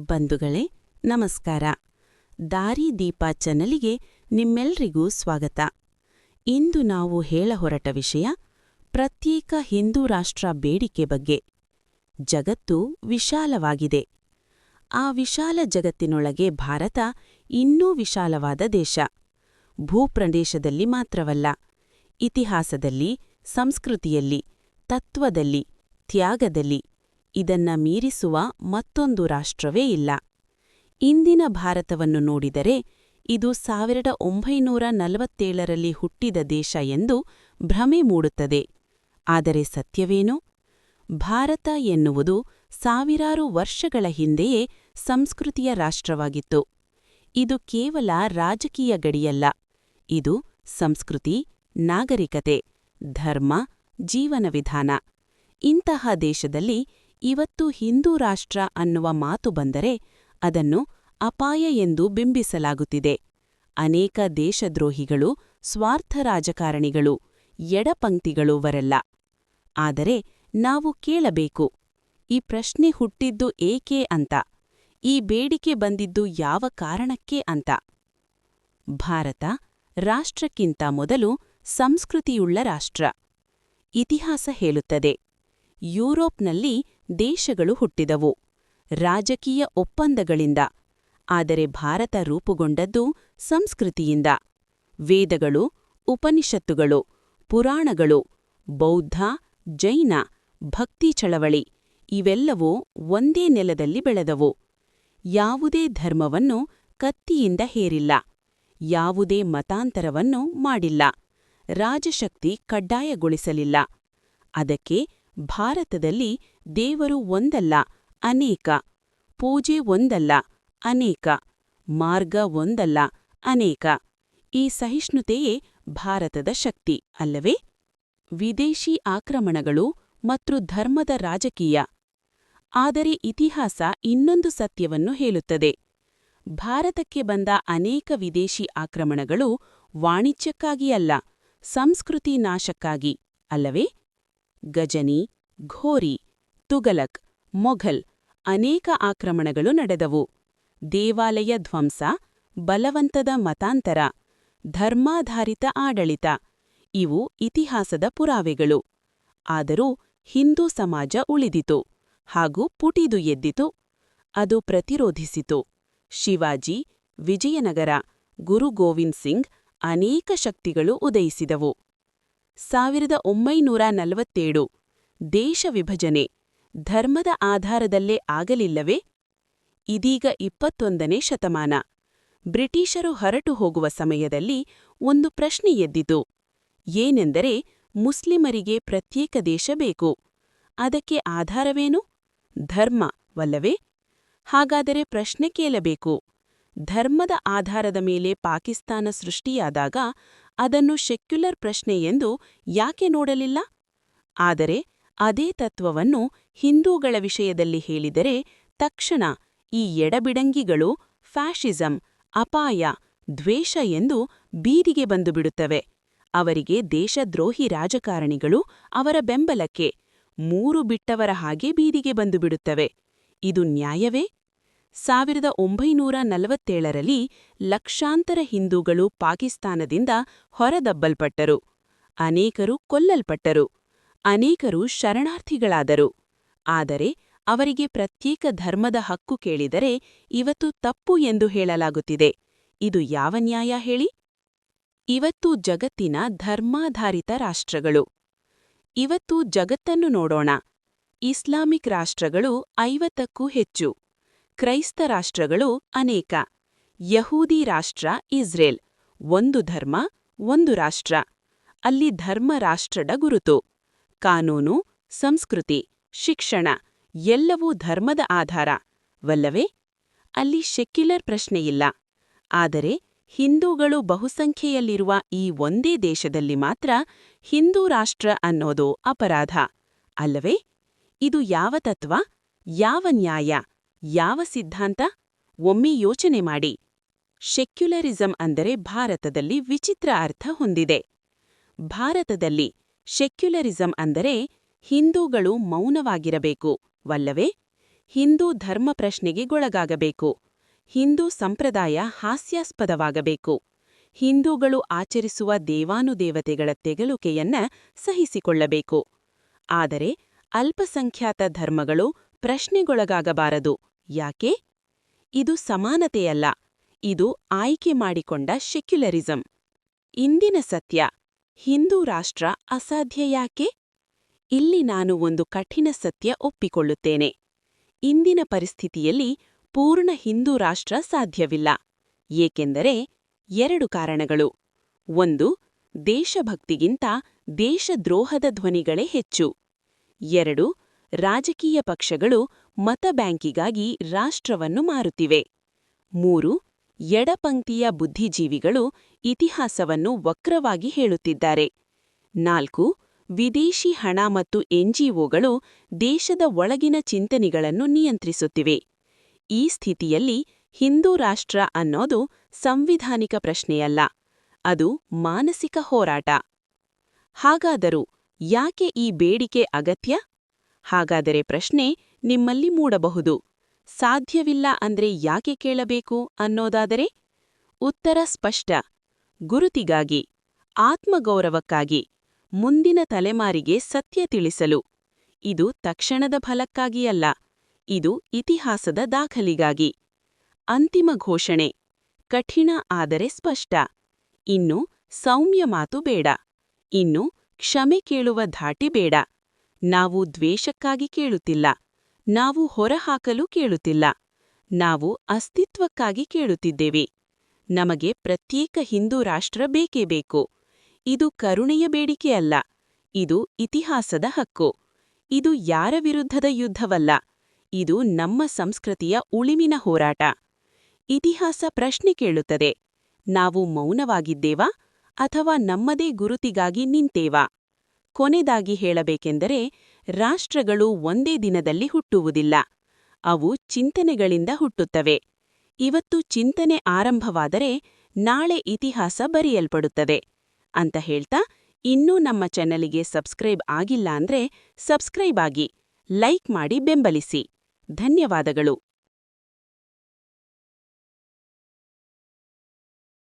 ಬಂಧುಗಳೇ, ನಮಸ್ಕಾರ. ದಾರಿದೀಪ ಚಾನಲಿಗೆ ನಿಮ್ಮೆಲ್ರಿಗೂ ಸ್ವಾಗತ. ಇಂದು ನಾವು ಹೇಳ ಹೊರಟ ವಿಷಯ, ಪ್ರತ್ಯೇಕ ಹಿಂದೂ ರಾಷ್ಟ್ರ ಬೇಡಿಕೆ ಬಗ್ಗೆ. ಜಗತ್ತು ವಿಶಾಲವಾಗಿದೆ. ಆ ವಿಶಾಲ ಜಗತ್ತಿನೊಳಗೆ ಭಾರತ ಇನ್ನೂ ವಿಶಾಲವಾದ ದೇಶ. ಭೂಪ್ರದೇಶದಲ್ಲಿ ಮಾತ್ರವಲ್ಲ, ಇತಿಹಾಸದಲ್ಲಿ, ಸಂಸ್ಕೃತಿಯಲ್ಲಿ, ತತ್ವದಲ್ಲಿ, ತ್ಯಾಗದಲ್ಲಿ ಇದನ್ನ ಮೀರಿಸುವ ಮತ್ತೊಂದು ರಾಷ್ಟ್ರವೇ ಇಲ್ಲ. ಇಂದಿನ ಭಾರತವನ್ನು ನೋಡಿದರೆ ಇದು ಸಾವಿರದ ಒಂಬೈನೂರ ನಲವತ್ತೇಳರಲ್ಲಿ ಹುಟ್ಟಿದ ದೇಶ ಎಂದು ಭ್ರಮೆ ಮೂಡುತ್ತದೆ. ಆದರೆ ಸತ್ಯವೇನು? ಭಾರತ ಎನ್ನುವುದು ಸಾವಿರಾರು ವರ್ಷಗಳ ಹಿಂದೆಯೇ ಸಂಸ್ಕೃತಿಯ ರಾಷ್ಟ್ರವಾಗಿತ್ತು. ಇದು ಕೇವಲ ರಾಜಕೀಯ ಗಡಿಯಲ್ಲ. ಇದು ಸಂಸ್ಕೃತಿ, ನಾಗರಿಕತೆ, ಧರ್ಮ, ಜೀವನ ವಿಧಾನ. ಇಂತಹ ದೇಶದಲ್ಲಿ ಇವತ್ತು ಹಿಂದೂ ರಾಷ್ಟ್ರ ಅನ್ನುವ ಮಾತು ಬಂದರೆ ಅದನ್ನು ಅಪಾಯ ಎಂದು ಬಿಂಬಿಸಲಾಗುತ್ತಿದೆ. ಅನೇಕ ದೇಶದ್ರೋಹಿಗಳು, ಸ್ವಾರ್ಥ ರಾಜಕಾರಣಿಗಳು ಎಡಪಂಕ್ತಿಗಳು ವರೆಲ್ಲ ಆದರೆ ನಾವು ಕೇಳಬೇಕು, ಈ ಪ್ರಶ್ನೆ ಹುಟ್ಟಿದ್ದು ಏಕೆ ಅಂತ, ಈ ಬೇಡಿಕೆ ಬಂದಿದ್ದು ಯಾವ ಕಾರಣಕ್ಕೆ ಅಂತ. ಭಾರತ ರಾಷ್ಟ್ರಕ್ಕಿಂತ ಮೊದಲು ಸಂಸ್ಕೃತಿಯುಳ್ಳ ರಾಷ್ಟ್ರ. ಇತಿಹಾಸ ಹೇಳುತ್ತದೆ, ಯುರೋಪ್ನಲ್ಲಿ ದೇಶಗಳು ಹುಟ್ಟಿದವು. ರಾಜಕೀಯ ಒಪ್ಪಂದಗಳಿಂದ. ಆದರೆ ಭಾರತ ರೂಪುಗೊಂಡದ್ದು ಸಂಸ್ಕೃತಿಯಿಂದ. ವೇದಗಳು, ಉಪನಿಷತ್ತುಗಳು, ಪುರಾಣಗಳು, ಬೌದ್ಧ, ಜೈನ, ಭಕ್ತಿ ಚಳವಳಿ ಇವೆಲ್ಲವೂ ಒಂದೇ ನೆಲದಲ್ಲಿ ಬೆಳೆದವು. ಯಾವುದೇ ಧರ್ಮವನ್ನು ಕತ್ತಿಯಿಂದ ಹೇರಿಲ್ಲ. ಯಾವುದೇ ಮತಾಂತರವನ್ನು ಮಾಡಿಲ್ಲ. ರಾಜಶಕ್ತಿ ಕಡ್ಡಾಯಗೊಳಿಸಲಿಲ್ಲ. ಅದಕ್ಕೆ ಭಾರತದಲ್ಲಿ ದೇವರು ಒಂದಲ್ಲ, ಅನೇಕ. ಪೂಜೆ ಒಂದಲ್ಲ, ಅನೇಕ. ಮಾರ್ಗ ಒಂದಲ್ಲ, ಅನೇಕ. ಈ ಸಹಿಷ್ಣುತೆಯೇ ಭಾರತದ ಶಕ್ತಿ, ಅಲ್ಲವೇ? ವಿದೇಶಿ ಆಕ್ರಮಣಗಳು ಮತ್ತು ಧರ್ಮದ ರಾಜಕೀಯ. ಆದರೆ ಇತಿಹಾಸ ಇನ್ನೊಂದು ಸತ್ಯವನ್ನು ಹೇಳುತ್ತದೆ. ಭಾರತಕ್ಕೆ ಬಂದ ಅನೇಕ ವಿದೇಶಿ ಆಕ್ರಮಣಗಳು ವಾಣಿಜ್ಯಕ್ಕಾಗಿ ಅಲ್ಲ, ಸಂಸ್ಕೃತಿ ನಾಶಕ್ಕಾಗಿ, ಅಲ್ಲವೇ? ಗಜನಿ, ಘೋರಿ ತುಗಲಕ್, ಮೊಘಲ್ ಅನೇಕ ಆಕ್ರಮಣಗಳು ನಡೆದವು. ದೇವಾಲಯ ಧ್ವಂಸ, ಬಲವಂತದ ಮತಾಂತರ, ಧರ್ಮಾಧಾರಿತ ಆಡಳಿತ, ಇವು ಇತಿಹಾಸದ ಪುರಾವೆಗಳು. ಆದರೂ ಹಿಂದೂ ಸಮಾಜ ಉಳಿದಿತು ಹಾಗೂ ಪುಟಿದು ಎದ್ದಿತು. ಅದು ಪ್ರತಿರೋಧಿಸಿತು. ಶಿವಾಜಿ, ವಿಜಯನಗರ, ಗುರು ಗೋವಿಂದ್ ಸಿಂಗ್ ಅನೇಕ ಶಕ್ತಿಗಳು ಉದಯಿಸಿದವು. ಸಾವಿರದ ಒಂಬೈನೂರ ನಲವತ್ತೇಳು, ದೇಶ ವಿಭಜನೆ ಧರ್ಮದ ಆಧಾರದಲ್ಲೇ ಆಗಲಿಲ್ಲವೇ? ಇದೀಗ ಇಪ್ಪತ್ತೊಂದನೇ ಶತಮಾನ. ಬ್ರಿಟಿಷರು ಹೊರಟು ಹೋಗುವ ಸಮಯದಲ್ಲಿ ಒಂದು ಪ್ರಶ್ನೆ ಎದ್ದಿತು. ಏನೆಂದರೆ ಮುಸ್ಲಿಮರಿಗೆ ಪ್ರತ್ಯೇಕ ದೇಶ ಬೇಕು. ಅದಕ್ಕೆ ಆಧಾರವೇನು? ಧರ್ಮ, ವಲ್ಲವೇ? ಹಾಗಾದರೆ ಪ್ರಶ್ನೆ ಕೇಳಬೇಕು. ಧರ್ಮದ ಆಧಾರದ ಮೇಲೆ ಪಾಕಿಸ್ತಾನ ಸೃಷ್ಟಿಯಾದಾಗ ಅದನ್ನು ಶೆಕ್ಯುಲರ್ ಪ್ರಶ್ನೆ ಎಂದು ಯಾಕೆ ನೋಡಲಿಲ್ಲ? ಆದರೆ ಅದೇ ತತ್ವವನ್ನು ಹಿಂದೂಗಳ ವಿಷಯದಲ್ಲಿ ಹೇಳಿದರೆ ತಕ್ಷಣ ಈ ಎಡಬಿಡಂಗಿಗಳು ಫ್ಯಾಷಿಸಂ ಅಪಾಯ, ದ್ವೇಷ ಎಂದು ಬೀದಿಗೆ ಬಂದುಬಿಡುತ್ತವೆ. ಅವರಿಗೆ ದೇಶದ್ರೋಹಿ ರಾಜಕಾರಣಿಗಳು ಅವರ ಬೆಂಬಲಕ್ಕೆ ಮೂರು ಬಿಟ್ಟವರ ಹಾಗೆ ಬೀದಿಗೆ ಬಂದುಬಿಡುತ್ತವೆ. ಇದು ನ್ಯಾಯವೇ? ಸಾವಿರದ ಒಂಬೈನೂರ ನಲವತ್ತೇಳರಲ್ಲಿ ಲಕ್ಷಾಂತರ ಹಿಂದೂಗಳು ಪಾಕಿಸ್ತಾನದಿಂದ ಹೊರದಬ್ಬಲ್ಪಟ್ಟರು. ಅನೇಕರು ಕೊಲ್ಲಲ್ಪಟ್ಟರು. ಅನೇಕರು ಶರಣಾರ್ಥಿಗಳಾದರು. ಆದರೆ ಅವರಿಗೆ ಪ್ರತ್ಯೇಕ ಧರ್ಮದ ಹಕ್ಕು ಕೇಳಿದರೆ ಇವತ್ತು ತಪ್ಪು ಎಂದು ಹೇಳಲಾಗುತ್ತಿದೆ. ಇದು ಯಾವ ನ್ಯಾಯ ಹೇಳಿ? ಇವತ್ತು ಜಗತ್ತಿನ ಧರ್ಮಾಧಾರಿತ ರಾಷ್ಟ್ರಗಳು. ಇವತ್ತು ಜಗತ್ತನ್ನು ನೋಡೋಣ. ಇಸ್ಲಾಮಿಕ್ ರಾಷ್ಟ್ರಗಳು ಐವತ್ತಕ್ಕೂ ಹೆಚ್ಚು. ಕ್ರೈಸ್ತ ರಾಷ್ಟ್ರಗಳು ಅನೇಕ. ಯಹೂದಿ ರಾಷ್ಟ್ರ ಇಸ್ರೇಲ್. ಒಂದು ಧರ್ಮ, ಒಂದು ರಾಷ್ಟ್ರ. ಅಲ್ಲಿ ಧರ್ಮ ರಾಷ್ಟ್ರಡ ಗುರುತು. ಕಾನೂನು, ಸಂಸ್ಕೃತಿ, ಶಿಕ್ಷಣ ಎಲ್ಲವೂ ಧರ್ಮದ ಆಧಾರ. ವಲ್ಲವೇ, ಅಲ್ಲಿ ಶೆಕ್ಯುಲರ್ ಪ್ರಶ್ನೆಯಿಲ್ಲ ಆದರೆ ಹಿಂದೂಗಳು ಬಹುಸಂಖ್ಯೆಯಲ್ಲಿರುವ ಈ ಒಂದೇ ದೇಶದಲ್ಲಿ ಮಾತ್ರ ಹಿಂದೂ ರಾಷ್ಟ್ರ ಅನ್ನೋದು ಅಪರಾಧ. ಅಲ್ಲವೇ, ಇದು ಯಾವ ತತ್ವ, ಯಾವ ನ್ಯಾಯ, ಯಾವ ಸಿದ್ಧಾಂತ? ಒಮ್ಮೆ ಯೋಚನೆ ಮಾಡಿ. ಶೆಕ್ಯುಲರಿಸಂ ಅಂದರೆ ಭಾರತದಲ್ಲಿ ವಿಚಿತ್ರ ಅರ್ಥ ಹೊಂದಿದೆ. ಭಾರತದಲ್ಲಿ ಶೆಕ್ಯುಲರಿಸಂ ಅಂದರೆ ಹಿಂದೂಗಳು ಮೌನವಾಗಿರಬೇಕು. ವಲ್ಲವೇ, ಹಿಂದೂ ಧರ್ಮ ಪ್ರಶ್ನೆಗೆ ಗೊಳಗಾಗಬೇಕು. ಹಿಂದೂ ಸಂಪ್ರದಾಯ ಹಾಸ್ಯಾಸ್ಪದವಾಗಬೇಕು. ಹಿಂದೂಗಳು ಆಚರಿಸುವ ದೇವಾನುದೇವತೆಗಳ ತೆಗಲುಕೆಯನ್ನ ಸಹಿಸಿಕೊಳ್ಳಬೇಕು. ಆದರೆ ಅಲ್ಪಸಂಖ್ಯಾತ ಧರ್ಮಗಳು ಪ್ರಶ್ನೆಗೊಳಗಾಗಬಾರದು. ಯಾಕೆ? ಇದು ಸಮಾನತೆಯಲ್ಲ. ಇದು ಆಯ್ಕೆ ಮಾಡಿಕೊಂಡ ಸೆಕ್ಯುಲರಿಸಂ ಇಂದಿನ ಸತ್ಯ. ಹಿಂದೂ ರಾಷ್ಟ್ರ ಅಸಾಧ್ಯ ಯಾಕೆ? ಇಲ್ಲಿ ನಾನು ಒಂದು ಕಠಿಣ ಸತ್ಯ ಒಪ್ಪಿಕೊಳ್ಳುತ್ತೇನೆ. ಇಂದಿನ ಪರಿಸ್ಥಿತಿಯಲ್ಲಿ ಪೂರ್ಣ ಹಿಂದೂ ರಾಷ್ಟ್ರ ಸಾಧ್ಯವಿಲ್ಲ. ಏಕೆಂದರೆ ಎರಡು ಕಾರಣಗಳು. ಒಂದು, ದೇಶಭಕ್ತಿಗಿಂತ ದೇಶದ್ರೋಹದ ಧ್ವನಿಗಳೇ ಹೆಚ್ಚು. ಎರಡು, ರಾಜಕೀಯ ಪಕ್ಷಗಳು ಮತ ಬ್ಯಾಂಕಿಗಾಗಿ ರಾಷ್ಟ್ರವನ್ನು ಮಾರುತ್ತಿವೆ. ಮೂರು ಎಡಪಂಕ್ತಿಯ ಬುದ್ಧಿಜೀವಿಗಳು ಇತಿಹಾಸವನ್ನು ವಕ್ರವಾಗಿ ಹೇಳುತ್ತಿದ್ದಾರೆ. ನಾಲ್ಕು, ವಿದೇಶಿ ಹಣ ಮತ್ತು ಎನ್ಜಿಒಗಳು ದೇಶದ ಒಳಗಿನ ಚಿಂತನೆಗಳನ್ನು ನಿಯಂತ್ರಿಸುತ್ತಿವೆ. ಈ ಸ್ಥಿತಿಯಲ್ಲಿ ಹಿಂದೂ ರಾಷ್ಟ್ರ ಅನ್ನೋದು ಸಂವಿಧಾನಿಕ ಪ್ರಶ್ನೆಯಲ್ಲ, ಅದು ಮಾನಸಿಕ ಹೋರಾಟ. ಹಾಗಾದರೂ ಯಾಕೆ ಈ ಬೇಡಿಕೆ ಅಗತ್ಯ? ಹಾಗಾದರೆ ಪ್ರಶ್ನೆ ನಿಮ್ಮಲ್ಲಿ ಮೂಡಬಹುದು. ಸಾಧ್ಯವಿಲ್ಲ ಅಂದ್ರೆ ಯಾಕೆ ಕೇಳಬೇಕು ಅನ್ನೋದಾದರೆ ಉತ್ತರ ಸ್ಪಷ್ಟ. ಗುರುತಿಗಾಗಿ, ಆತ್ಮಗೌರವಕ್ಕಾಗಿ, ಮುಂದಿನ ತಲೆಮಾರಿಗೆ ಸತ್ಯ ತಿಳಿಸಲು. ಇದು ತಕ್ಷಣದ ಫಲಕ್ಕಾಗಿಯಲ್ಲ, ಇದು ಇತಿಹಾಸದ ದಾಖಲಿಗಾಗಿ. ಅಂತಿಮ ಘೋಷಣೆ, ಕಠಿಣ ಆದರೆ ಸ್ಪಷ್ಟ. ಇನ್ನು ಸೌಮ್ಯ ಮಾತು ಬೇಡ, ಇನ್ನು ಕ್ಷಮೆ ಕೇಳುವ ಧಾಟಿ ಬೇಡ. ನಾವು ದ್ವೇಷಕ್ಕಾಗಿ ಕೇಳುತ್ತಿಲ್ಲ. ನಾವು ಹೊರಹಾಕಲು ಕೇಳುತ್ತಿಲ್ಲ. ನಾವು ಅಸ್ತಿತ್ವಕ್ಕಾಗಿ ಕೇಳುತ್ತಿದ್ದೇವೆ. ನಮಗೆ ಪ್ರತ್ಯೇಕ ಹಿಂದೂ ರಾಷ್ಟ್ರ ಬೇಕೇ ಬೇಕು. ಇದು ಕರುಣೆಯ ಬೇಡಿಕೆಯಲ್ಲ ಇದು ಇತಿಹಾಸದ ಹಕ್ಕು. ಇದು ಯಾರ ವಿರುದ್ಧದ ಯುದ್ಧವಲ್ಲ. ಇದು ನಮ್ಮ ಸಂಸ್ಕೃತಿಯ ಉಳಿವಿನ ಹೋರಾಟ. ಇತಿಹಾಸ ಪ್ರಶ್ನೆ ಕೇಳುತ್ತದೆ. ನಾವು ಮೌನವಾಗಿದ್ದೇವಾ ಅಥವಾ ನಮ್ಮದೇ ಗುರುತಿಗಾಗಿ ನಿಂತೇವಾ? ಕೊನೆದಾಗಿ ಹೇಳಬೇಕೆಂದರೆ, ರಾಷ್ಟ್ರಗಳು ಒಂದೇ ದಿನದಲ್ಲಿ ಹುಟ್ಟುವುದಿಲ್ಲ. ಅವು ಚಿಂತನೆಗಳಿಂದ ಹುಟ್ಟುತ್ತವೆ. ಇವತ್ತು ಚಿಂತನೆ ಆರಂಭವಾದರೆ ನಾಳೆ ಇತಿಹಾಸ ಬರೆಯಲ್ಪಡುತ್ತದೆ. ಅಂತ ಹೇಳ್ತಾ, ಇನ್ನೂ ನಮ್ಮ ಚಾನಲಿಗೆ ಸಬ್ಸ್ಕ್ರೈಬ್ ಆಗಿಲ್ಲ ಅಂದ್ರೆ ಸಬ್ಸ್ಕ್ರೈಬ್ ಆಗಿ, ಲೈಕ್ ಮಾಡಿ ಬೆಂಬಲಿಸಿ. ಧನ್ಯವಾದಗಳು.